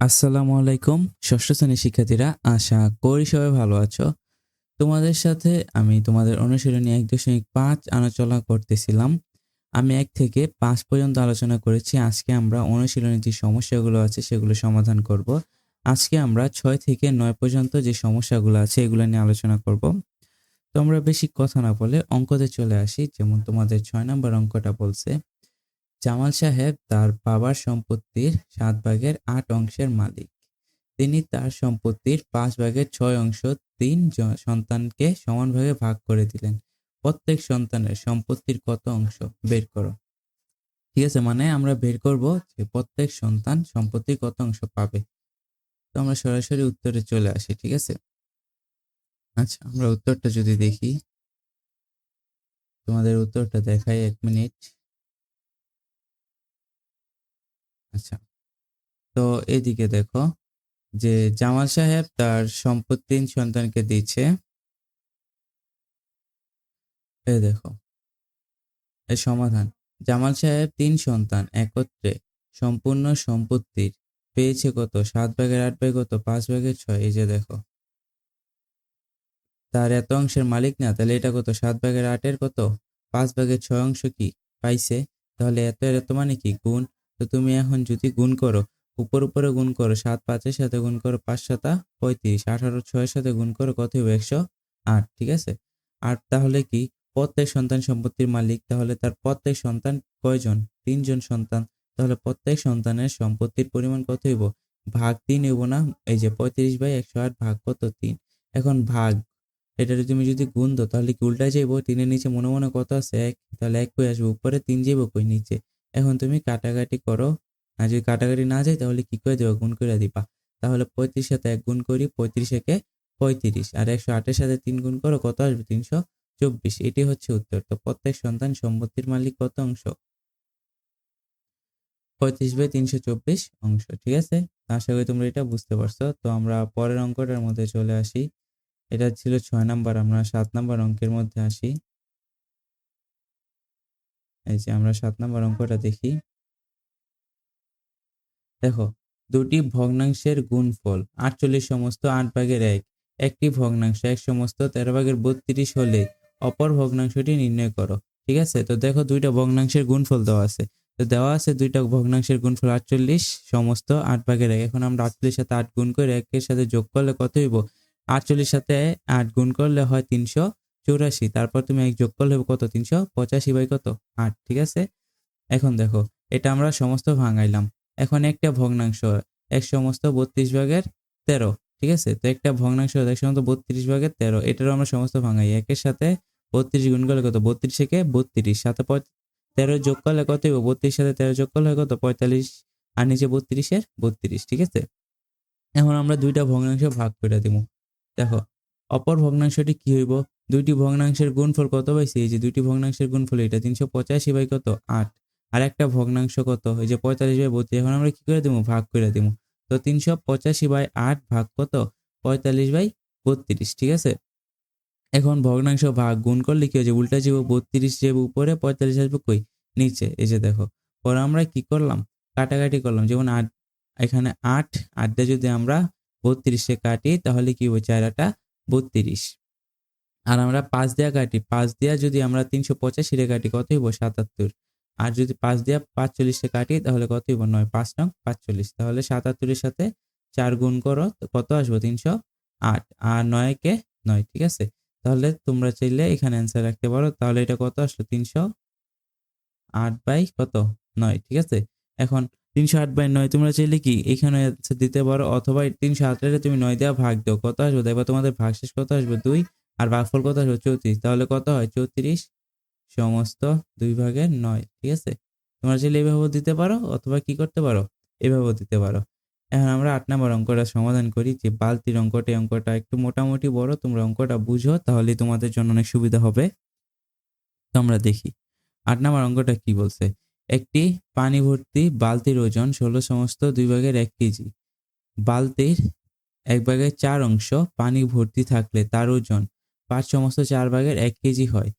আসসালামু আলাইকুম, ষষ্ঠ শ্রেণির শিক্ষার্থীরা, আশা করি সবাই ভালো আছো। তোমাদের সাথে আমি তোমাদের অনুশীলনী এক দশমিক পাঁচ আলোচনা করতেছিলাম। আমি এক থেকে পাঁচ পর্যন্ত আলোচনা করেছি। আজকে আমরা অনুশীলনের যে সমস্যাগুলো আছে, সেগুলো সমাধান করব। আজকে আমরা ছয় থেকে নয় পর্যন্ত যে সমস্যাগুলো আছে, এগুলো নিয়ে আলোচনা করব। তোমরা বেশি কথা না বলে অঙ্কতে চলে আসি। যেমন তোমাদের ছয় নম্বর অঙ্কটা বলছে জামাল সাহেব তার বাবার সম্পত্তির সাত ভাগের আট অংশের মালিক। তিনি তার সম্পত্তির পাঁচ ভাগের ছয় অংশ তিন সন্তানকে সমানভাবে ভাগ করে দিলেন। প্রত্যেক সন্তানের সম্পত্তির কত অংশ বের করো। ঠিক আছে মানে আমরা বের করব যে প্রত্যেক সন্তান সম্পত্তির কত অংশ পাবে। তো আমরা সরাসরি উত্তরে চলে আসি, ঠিক আছে? আচ্ছা আমরা উত্তরটা যদি দেখি। তোমাদের উত্তরটা দেখাই এক মিনিট। আচ্ছা। তো এদিকে দেখো যে জামাল সাহেব তার তিন সন্তানকে দিচ্ছে। এই দেখো। এর সমাধান। জামাল সাহেব তিন সন্তান একত্রে সম্পূর্ণ সম্পত্তির পেয়েছে কত? সাত ভাগের আট ভাগ কত? পাঁচ ভাগের ছয়? এই যে দেখো। তার এত অংশের মালিক না, তাহলে এটা কত? সাত ভাগের আটের কত? পাঁচ ভাগের ছয় অংশ কি পাইছে? তাহলে এত এত মানে কি? গুণ তো তুমি এখন যদি গুণ করো, উপর উপরে গুণ করো, সাত পাঁচের সাথে গুণ করো পাঁচ সাতা পঁয়ত্রিশ, আঠারো ছয়ের সাথে গুণ করো কত হবে? একশো আট, ঠিক আছে? আর তাহলে কি? প্রত্যেক সন্তান সম্পত্তির মালিক, তাহলে তার প্রত্যেক সন্তান কয়জন? তিনজন সন্তান। তাহলে প্রত্যেক সন্তানের সম্পত্তির পরিমাণ কত হইব? ভাগ তিন হইব না? এই যে পঁয়ত্রিশ বাই একশো আট ভাগ কত? তিন। এখন ভাগ, এটা তুমি যদি গুণ দো তাহলে কি উল্টা যাইব? তিনের নিচে মনে মনে কত আছে? এক। তাহলে এক কই আসবে? উপরে তিন যাইব কই? নিচে। এখন তুমি কাটাকাটি করো। আর যদি কাটাকাটি না যায়, তাহলে কি করে দেবো? গুণ করে দিবা। তাহলে পঁয়ত্রিশ সাথে এক গুণ করি, পঁয়ত্রিশ একে পঁয়ত্রিশ। আর একশো আটের সাথে তিন গুণ করো, কত আসবে? তিনশো চব্বিশ। এটি হচ্ছে উত্তর। তো প্রত্যেক সন্তান সম্পত্তির মালিক কত অংশ? পঁয়ত্রিশ বাই তিনশো চব্বিশ অংশ। ঠিক আছে? আশা করি তোমরা এটা বুঝতে পারছ। তো আমরা পরের অঙ্কটার মধ্যে চলে আসি। এটা ছিল ছয় নাম্বার, আমরা সাত নাম্বার অঙ্কের মধ্যে আসি। এই যে আমরা সাত নম্বর অঙ্কটা দেখি। দেখো, দুটি ভগ্নাংশের গুণফল, আটচল্লিশ সমস্ত আট ভাগের এক, একটি ভগ্নাংশ, এক সমস্ত তেরো ভাগের বত্রিশ হলে অপর ভগ্নাংশটি নির্ণয় করো, ঠিক আছে? তো দেখো দুইটা ভগ্নাংশের গুণফল দেওয়া আছে। তো দেওয়া আছে দুইটা ভগ্নাংশের গুণফল আটচল্লিশ সমস্ত আট ভাগের এক। এখন আমরা আটচল্লিশ সাথে আট গুণ করে একের সাথে যোগ করলে কত হইব? আটচল্লিশ সাথে আট গুণ করলে হয় তিনশো চৌরাশি, তারপর তুমি এক যোগ করলে কত? তিনশো পঁচাশি বাই কত? আট, ঠিক আছে? এখন দেখো, এটা আমরা সমস্ত ভাঙাইলাম। এখন একটা ভগ্নাংশ, এক সমস্ত বত্রিশ ভাগের তেরো, ঠিক আছে? তো একটা ভগ্নাংশ, এক সমস্ত বত্রিশ ভাগের তেরো, এটারও আমরা সমস্ত ভাঙাই। একের সাথে বত্রিশ গুণ করলে কত? বত্রিশ থেকে বত্রিশ, সাথে তেরো যোগ করলে কত বত্রিশ সাথে তেরো যোগ করলে কত? পঁয়তাল্লিশ, আর নিচে বত্রিশের বত্রিশ, ঠিক আছে? এখন আমরা দুইটা ভগ্নাংশ ভাগ করে দিব। দেখো, অপর ভগ্নাংশটি কি হইব? দুইটি ভগ্নাংশের গুণফল কত পাইছি? এই যে দুইটি ভগ্নাংশের গুণফল এটা তিনশো পঁচাশি বাই কত? আট। আর একটা ভগ্নাংশ কত? এই যে পঁয়তাল্লিশ বাই বত্রিশ। এখন আমরা কি করে দেবো? ভাগ করে দেবো। তো তিনশো পঁচাশি বাই আট ভাগ কত? পঁয়তাল্লিশ বাই বত্রিশ, ঠিক আছে? এখন ভগ্নাংশ ভাগ গুণ করলে কি হয়েছে? উল্টা যাব বত্রিশ যাবে উপরে, পঁয়তাল্লিশ আসবে কই? নিচে। এই যে দেখো, পরে আমরা কি করলাম? কাটাকাটি করলাম। যেমন আট, এখানে আট, আটটা যদি আমরা বত্রিশে কাটি তাহলে কি হবে? চারাটা বত্রিশ। আর আমরা পাঁচ দেয়া কাটি, পাঁচ দেয়া যদি আমরা তিনশো পঁচাশিরে কাটি, কত হইব? সাতাত্তর। আর যদি পাঁচ দেয়া পাঁচচল্লিশে কাটি, তাহলে কত হইব? নয়, পাঁচ নং পাঁচচল্লিশ। তাহলে সাতাত্তরের সাথে চার গুণ করো কত আসব? তিনশো আট। আর নয়কে নয়, ঠিক আছে? তাহলে তোমরা চাইলে এখানে অ্যান্সার রাখতে পারো। তাহলে এটা কত আসলো? তিনশো আট বাই কত? নয়, ঠিক আছে? এখন তিনশো আট বাই নয় তোমরা চাইলে কি এখানে দিতে পারো? অথবা তিনশো আটের তুমি নয় দেওয়া ভাগ দাও। কত আসবে? দেখো তোমাদের ভাগশেষ কত আসবে? দুই। আর ভাগফল কত আসবে চৌত্রিশ। তাহলে কত হয়? চৌত্রিশ সমস্ত দুই ভাগের নয়, ঠিক আছে? তোমরা চাইলে এভাবেও দিতে পারো অথবা কি করতে পারো? এভাবেও দিতে পারো। এখন আমরা আট নম্বর অঙ্কটা সমাধান করি যে বালতির অঙ্কটা, এই অঙ্কটা একটু মোটামুটি বড়, তোমরা অঙ্কটা বুঝো তাহলে তোমাদের জন্য অনেক সুবিধা হবে। তো আমরা দেখি, আট নম্বর অঙ্কটা কি বলছে? একটি পানি ভর্তি বালতির ওজন ষোলো সমস্ত দুই ভাগের এক কেজি। বালতির এক ভাগের চার অংশ পানি ভর্তি থাকলে তার ওজন পাঁচ সমস্ত চার ভাগের এক কেজি হয়।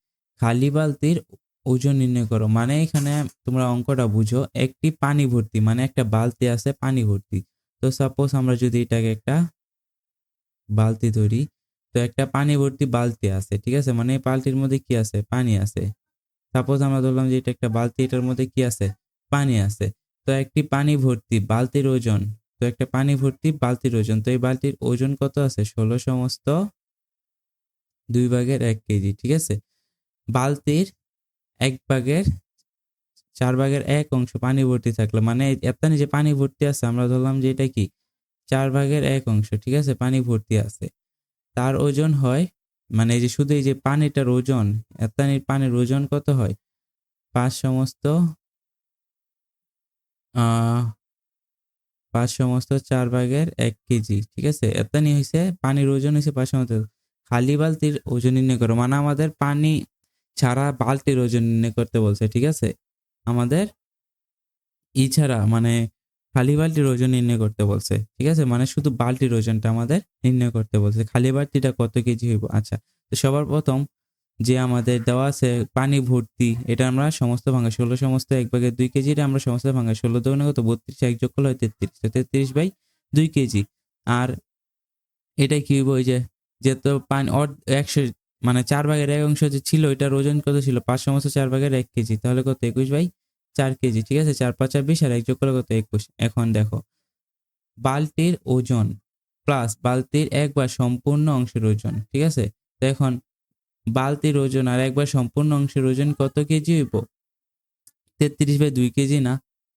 খালি বালতির ওজন নির্ণয় করো। মানে এখানে তোমরা অঙ্কটা বুঝো, একটি পানি ভর্তি মানে একটা বালতি আছে পানি ভর্তি। তো সাপোজ আমরা যদি এটাকে একটা বালতি ধরি, তো একটা পানি ভর্তি বালতি আছে, ঠিক আছে? মানে এই বালতির মধ্যে কি আছে? পানি আছে। সাপোজ আমরা ধরলাম যে এটা একটা বালতি, এটার মধ্যে কি আছে? পানি আছে। তো একটি পানি ভর্তি বালতির ওজন, তো একটা পানি ভর্তি বালতির ওজন, তো এই বালতির ওজন কত আছে? ষোলো সমস্ত দুই ভাগের এক কেজি, ঠিক আছে? বালতির এক ভাগের চার ভাগের এক অংশ পানি ভর্তি থাকল। মানে এত যে পানি ভর্তি আছে, আমরা ধরলাম যে এটা কি? চার ভাগের এক অংশ, ঠিক আছে? পানি ভর্তি আছে। তার ওজন হয় মানে এই যে শুধু এই যে পানিটার ওজন এতানির পানির ওজন কত হয়? পাঁচ সমস্ত পাঁচ সমস্ত চার ভাগের এক কেজি, ঠিক আছে? এতানি হয়েছে পানির ওজন হয়েছে পাঁচ সমস্ত খালি বালতির ওজন নির্ণয় করো। মানে আমাদের পানি ছাড়া বালতির ওজন নির্ণয় করতে বলছে, ঠিক আছে? আমাদের ই ছাড়া মানে খালি বালতির ওজন নির্ণয় করতে বলছে, ঠিক আছে? মানে শুধু বালতির ওজনটা আমাদের নির্ণয় করতে বলছে। খালি বালতিটা কত কেজি হইব? আচ্ছা তো সবার প্রথম যে আমাদের দেওয়া আছে পানি ভর্তি, এটা আমরা সমস্ত ভাঙা ষোলো সমস্ত এক ভাগে দুই কেজি, এটা আমরা সমস্ত ভাঙা ষোলো দোকানে কত? বত্রিশ, এক যোগ করলে হয় তেত্রিশ। তেত্রিশ বাই দুই কেজি। আর এটা কি হইব? ওই যে যে তো পানি অর্ধ একশো মানে চার ভাগের এক অংশ যে ছিল এটার ওজন কত ছিল? পাঁচ সমস্ত চার ভাগের এক কেজি। তাহলে কত? একুশ বাই চার কেজি, ঠিক আছে? চার পাঁচ বিশ আর এক যোগ করলে কত? একুশ। এখন দেখো, বালতির ওজন প্লাস বালতির একবার সম্পূর্ণ অংশের ওজন, ঠিক আছে? তো এখন বালতির ওজন আর একবার সম্পূর্ণ অংশের ওজন কত কেজি হইব? তেত্রিশ বাই দুই কেজি না?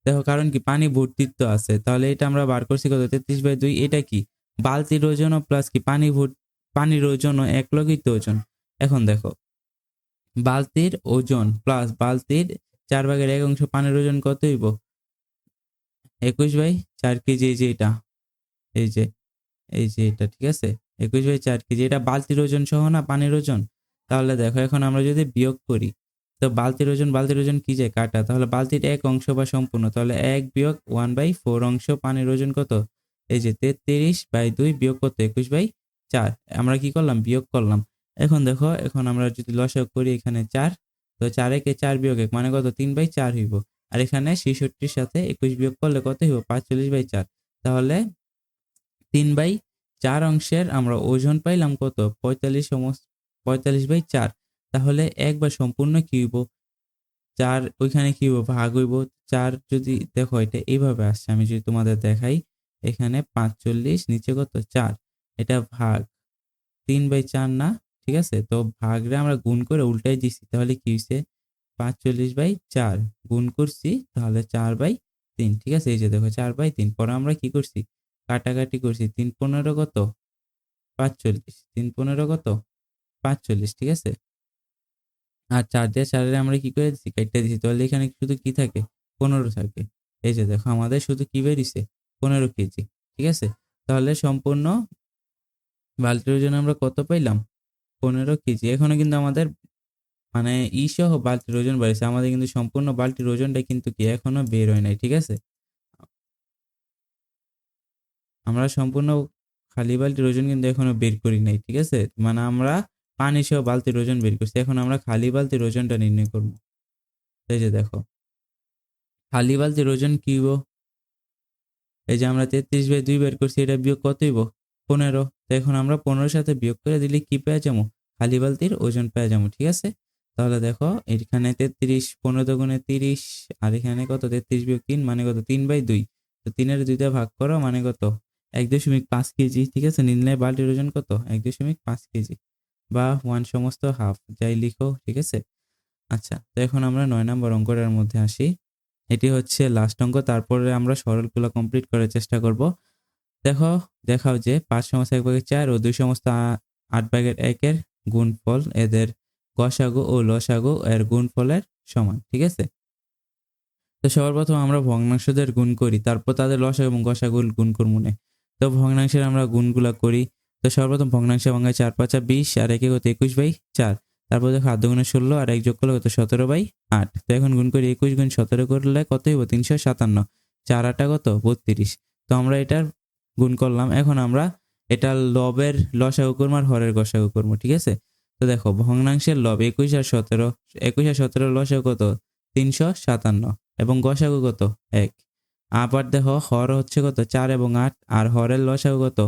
দেখো, কারণ কি? পানি ভর্তিত্ব আছে। তাহলে এটা আমরা বার করছি কত? তেত্রিশ বাই দুই, এটা কি? বালতির ওজনও প্লাস কি? পানি ভর পানির ওজনও এক লগিত ওজন। এখন দেখো, বালতির ওজন প্লাস বালতির চার ভাগের এক অংশ পানির ওজন কত হইব? একুশ বাই চার কেজি এই যে এটা, এই যে এই যে এটা, ঠিক আছে? একুশ বাই চার কেজি, এটা বালতির ওজন সহ না পানির ওজন? তাহলে দেখো, এখন আমরা যদি বিয়োগ করি, তো বালতির ওজন বালতির ওজন কি যায় কাটা? তাহলে বালতির এক অংশ বা সম্পূর্ণ, তাহলে এক বিয়োগ ওয়ান বাই ফোর অংশ পানির ওজন কত? এই যে তেত্রিশ বাই দুই বিয়োগ কত? একুশ বাই চার। আমরা কি করলাম? বিয়োগ করলাম। এখন দেখো, এখন আমরা যদি লসাগ করি এখানে চার, তো চার একে চার বিয়োগ এক মানে কত? তিন বাই চার হইব। আর এখানে ছেষট্টির সাথে একুশ বিয়োগ করলে কত হইব? পাঁচচল্লিশ বাই চার। তাহলে তিন বাই চার অংশের আমরা ওজন পাইলাম কত? পঁয়তাল্লিশ পঁয়তাল্লিশ বাই চার। তাহলে একবার সম্পূর্ণ কি হইব? চার ওইখানে কি হইব? ভাগ হইব। চার যদি দেখো, এটা এইভাবে আসছে। আমি যদি তোমাদের দেখাই, এখানে পাঁচচল্লিশ, নিচে কত? চার। এটা ভাগ তিন বাই চার না, ঠিক আছে? তো ভাগরে আমরা গুণ করে উল্টাই দিচ্ছি, তাহলে কি হয়েছে পাঁচচল্লিশ বাই চার গুণ করছি, তাহলে চার বাই তিন, ঠিক আছে? এই যে দেখো, চার বাই তিন। পরে আমরা কি করছি? কাটাকাটি করছি। তিন পনেরো কত? পাঁচচল্লিশ। তিন পনেরো কত? পাঁচচল্লিশ, ঠিক আছে? আর চার দিয়ে চারের আমরা কি করে দিচ্ছি? কেটে দিচ্ছি। তাহলে এখানে শুধু কি থাকে? পনেরো থাকে। এই যে দেখো, আমাদের শুধু কি বেরিয়েছে? পনেরো কেজি, ঠিক আছে? তাহলে সম্পূর্ণ বালতির ওজন আমরা কত পাইলাম? পনেরো কেজি। এখনও কিন্তু আমাদের মানে ই সহ বালতির ওজন বাড়িয়েছে। আমাদের কিন্তু সম্পূর্ণ বালতির ওজনটা কিন্তু কি এখনও বের হয় নাই, ঠিক আছে? আমরা সম্পূর্ণ খালি বালতির ওজন কিন্তু এখনও বের করি নাই, ঠিক আছে? মানে আমরা পানি সহ বালতির ওজন বের করছি। এখন আমরা খালি বালতির ওজনটা নির্ণয় করব। এই যে দেখো। খালি বালতির ওজন কি হইব এই যে আমরা তেত্রিশ বাই দুই বের করছি, এটা বিয়োগ কত হইব পনেরো। তো এখন আমরা পনেরোর সাথে বিয়োগ করে দিলে কি পেয়ে যাব? খালি বালতির ওজন পেয়ে যাব, ঠিক আছে? তাহলে দেখো, এখানে তেত্রিশ, পনেরো গুণে তিরিশ, আর এখানে কত? তেত্রিশ বিয়োগ তিন মানে কত? তিন বাই দুই। তো তিনের দুইটা ভাগ করো মানে কত? এক দশমিক পাঁচ কেজি, ঠিক আছে? নির্ণয় বালতির ওজন কত? এক দশমিক পাঁচ কেজি বা ওয়ান সমস্ত হাফ যাই লিখো, ঠিক আছে? আচ্ছা তো এখন আমরা নয় নম্বর অঙ্কটার মধ্যে আসি। এটি হচ্ছে লাস্ট অঙ্ক, তারপরে আমরা সরলগুলো কমপ্লিট করার চেষ্টা করব। দেখো, দেখাও যে পাঁচ সমস্ত এক ভাগের চার ও দুই সমস্ত আট ভাগের একের গুণফল এদের গসাগু ও লসাগু এর গুণফলের সমান, ঠিক আছে? তো সবার প্রথম আমরা ভগ্নাংশদের গুণ করি, তারপর তাদের লসাগু এবং গসাগুর গুণ করব। তো ভগ্নাংশের আমরা গুণগুলা করি। তো সর্বপ্রথম ভগ্নাংশে ভাঙায় চার পাঁচা বিশ আর একে কত একুশ বাই চার। তারপর দেখো আধ গুণে ষোলো আর এক যোগ করলে কত সতেরো বাই আট। তো এখন গুণ করি একুশ গুণ সতেরো করলে কত হইব? তিনশো সাতান্ন। চার আটা কত? বত্রিশ। তো আমরা এটার গুণ করলাম। এখন আমরা এটা লবের লসাগু করব আর হরের গসাগু করব, ঠিক আছে? তো দেখো, ভগ্নাংশের লব একুশ আর সতেরো, একুশ আর সতেরো লসাগু কত? তিনশো সাতান্ন। এবং গসাগু কত? এক। আবার দেখো, হর হচ্ছে কত? চার এবং আট। আর হরের লসাগু কত?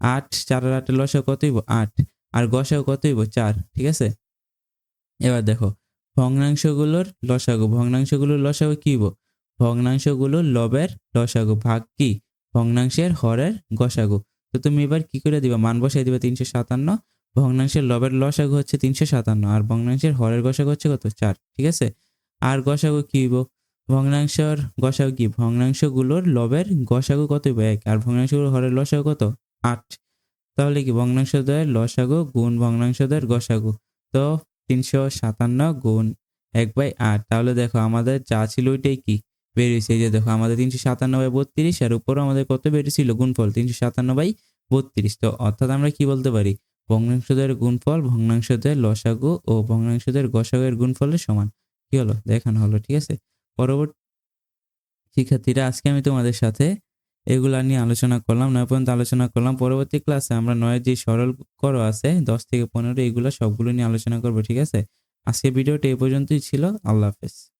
আট। চার আর আটের লসাগু কত হইব? আট। আর গসাগু কত হইব? চার, ঠিক আছে? এবার দেখো, ভগ্নাংশগুলোর লসাগু। ভগ্নাংশগুলোর লসাগু কি হইব? ভগ্নাংশগুলোর লবের লসাগু ভাগ কি? ভগ্নাংশের হরের গসাগু। তো তুমি এবার কি করে দিবা? মান বসাই দিবা তিনশো সাতান্ন, ভগ্নাংশের লবের লসাগু হচ্ছে তিনশো সাতান্ন, আর ভগ্নাংশের হরের গসাগু হচ্ছে কত? চার, ঠিক আছে? আর গসাগু কি হইব? ভগ্নাংশের গসাগু কি? ভগ্নাংশগুলোর লবের গসাগু কত হইব? এক, আর ভগ্নাংশগুলোর হরের লসাগু কত? আট। তাহলে কি ভগ্নাংশদ্বয়ের লসাগু গুণ ভগ্নাংশদ্বয়ের গসাগু? তো তিনশো সাতান্ন গুণ এক বাই আট। তাহলে দেখো, আমাদের যা ছিল ওইটাই কি? বেরিয়েছে। এই যে দেখো, আমাদের তিনশো সাতান্ন বাই বত্রিশ, আর উপরও আমাদের কত বেরিয়েছিল? গুণফল তিনশো সাতান্ন বাই বত্রিশ। তো অর্থাৎ আমরা কি বলতে পারি? ভগ্নাংশদের গুণফল, ভগ্নাংশদের লসাগু ও ভগ্নাংশদের গসাগুয়ের গুণফলের সমান। কি হলো? দেখানো হলো, ঠিক আছে? পরবর্তী শিক্ষার্থীরা, আজকে আমি তোমাদের সাথে এগুলা নিয়ে আলোচনা করলাম, নয় পর্যন্ত আলোচনা করলাম। পরবর্তী ক্লাসে আমরা নয় যে সরল করো আছে, দশ থেকে পনেরো, এগুলো সবগুলো নিয়ে আলোচনা করব, ঠিক আছে? আজকে ভিডিওটা এই পর্যন্তই ছিল। আল্লাহ হাফেজ।